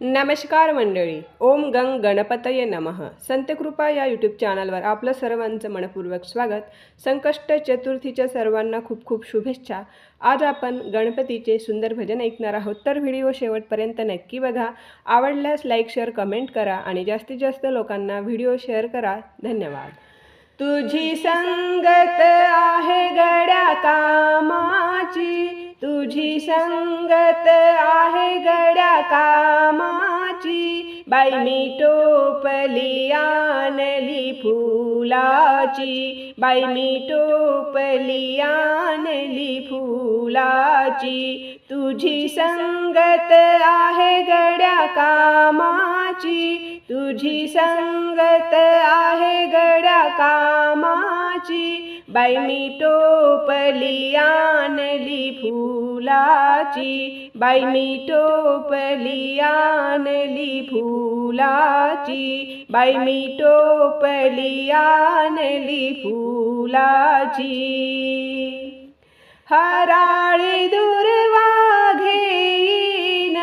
नमस्कार मंडळी. ओम गंग गणपतये नमः. संतकृपा या यूट्यूब चॅनलवर आपलं सर्वांचं मनपूर्वक स्वागत. संकष्ट चतुर्थीच्या सर्वांना खूप खूप शुभेच्छा. आज आपण गणपतीचे सुंदर भजन ऐकणार आहोत. तर व्हिडिओ शेवटपर्यंत नक्की बघा. आवडल्यास लाईक शेअर कमेंट करा आणि जास्तीत जास्त लोकांना व्हिडिओ शेअर करा. धन्यवाद. तुझी संगत आहे गड्या कामाची. तुझी संगत आहे गड्या कामाची. बाई मी टोपली आणली फुलाची. बाई मी टोपली आणली फुलाची. तुझी संगत आहे गड्या कामाची. तुझी संगत आहे गड्या कामाची. बाई मी टोपली आणली फुलाची बाई मी टोपली आणली. फुलाची बाई मी टोपली आणली. फुलाची हराळी दुर्वा घेईन.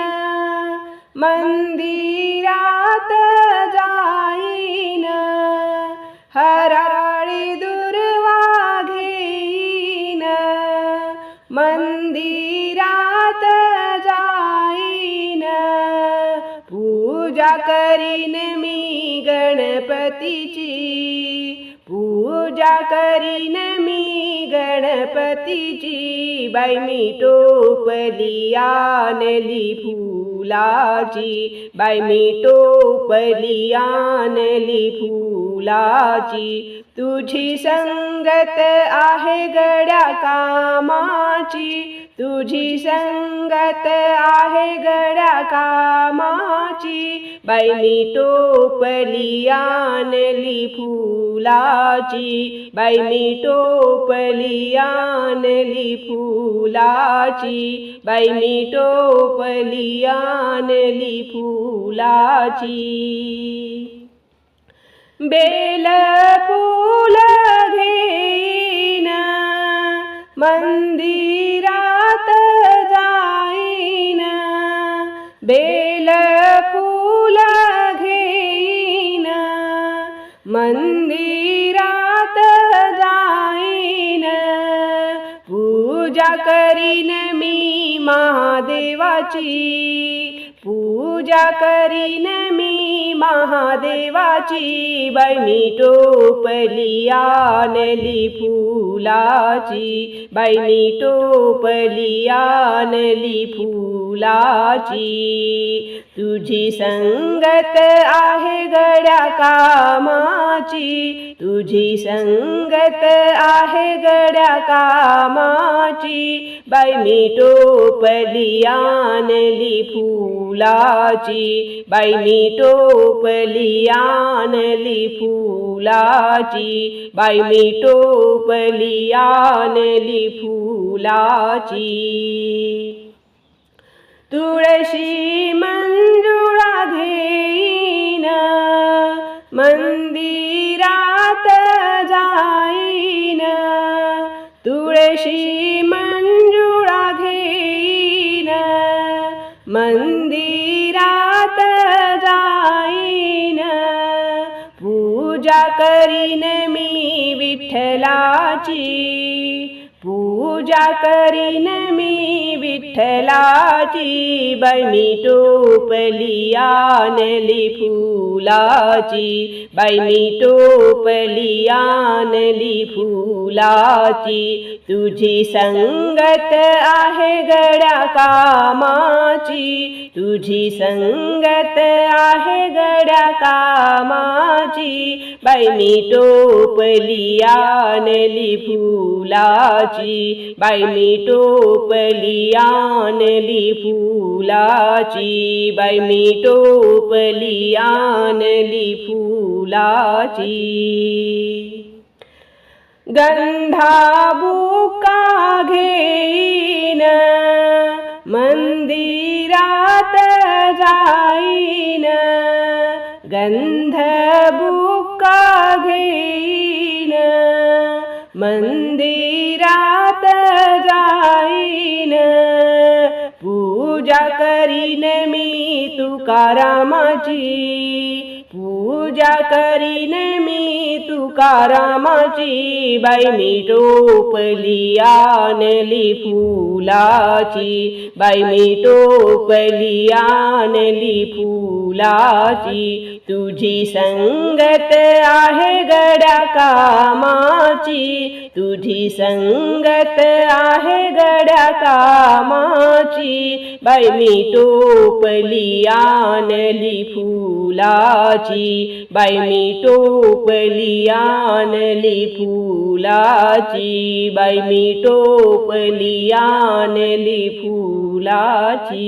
मंदिरात जा मंदिरात जाईन. पूजा करीन मी गणपतीची. पूजा करीन मी गणपतीची. बाई मी टोपली आणली फुलाची. बाई मी टोपली आणली फुलाची. तुझी संगत आहे गड्या कामाची. तुझी संगत आहे गड्या कामाची. मी टोपली आणली फुलाची. मी टोपली आणली फुलाची. मी टोपली आणली फुलाची. बेल फूल करीन मी महादेवाची. पूजा करीन मी महादेवाची. बाई मी टोपली आणली फुलाची. बाई मी टोपली आणली फुलाची. तुझी संगत आहे गड्या कामाची तुझी संगत आहे गड्या कामाची. बाई मी टोपली आणली फुलाची. बाई मी टोपली आणली फुलाची. बाई मी टोपली आणली फुलाची. तुळशी मंजुळा घेईन मंदिरात जाईन. तुळशी मंजुळा घेईन. मंदिरात जाईन. पूजा करीन मी विठ्ठलाची. पूजा करीन मी विठ्ठलाची बहिणी टोपली आणली फुलाची बहिणी टोपली आणली फुलाची तुझी संगत आहे गड्या कामाची. तुझी संगत आहे गड्या कामाची. बहिणी टोपली आणली फुलाची बाई मी टोपली आणली फुलाची. बाई मी टोपली आणली फुलाची. गंधा बुका घेईन मंदिरात जाईन. गंध बुका घेईन. मंदिरात जाईन पूजा करीन मी तुकारामाची पूजा करीन मी तुकारामाची बाई. मी टोपली आणली फुलाची बाई. मी टोपली आणली फुलाची. तुझी संगत आहे गड्या कामाची. तुझी संगत आहे गड्या कामाची बाई. मी टोपली आणली फुलाची. बाई मी टोपली आणली फुलाची. बाई मी टोपली आणली फुलाची.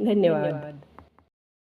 धन्यवाद.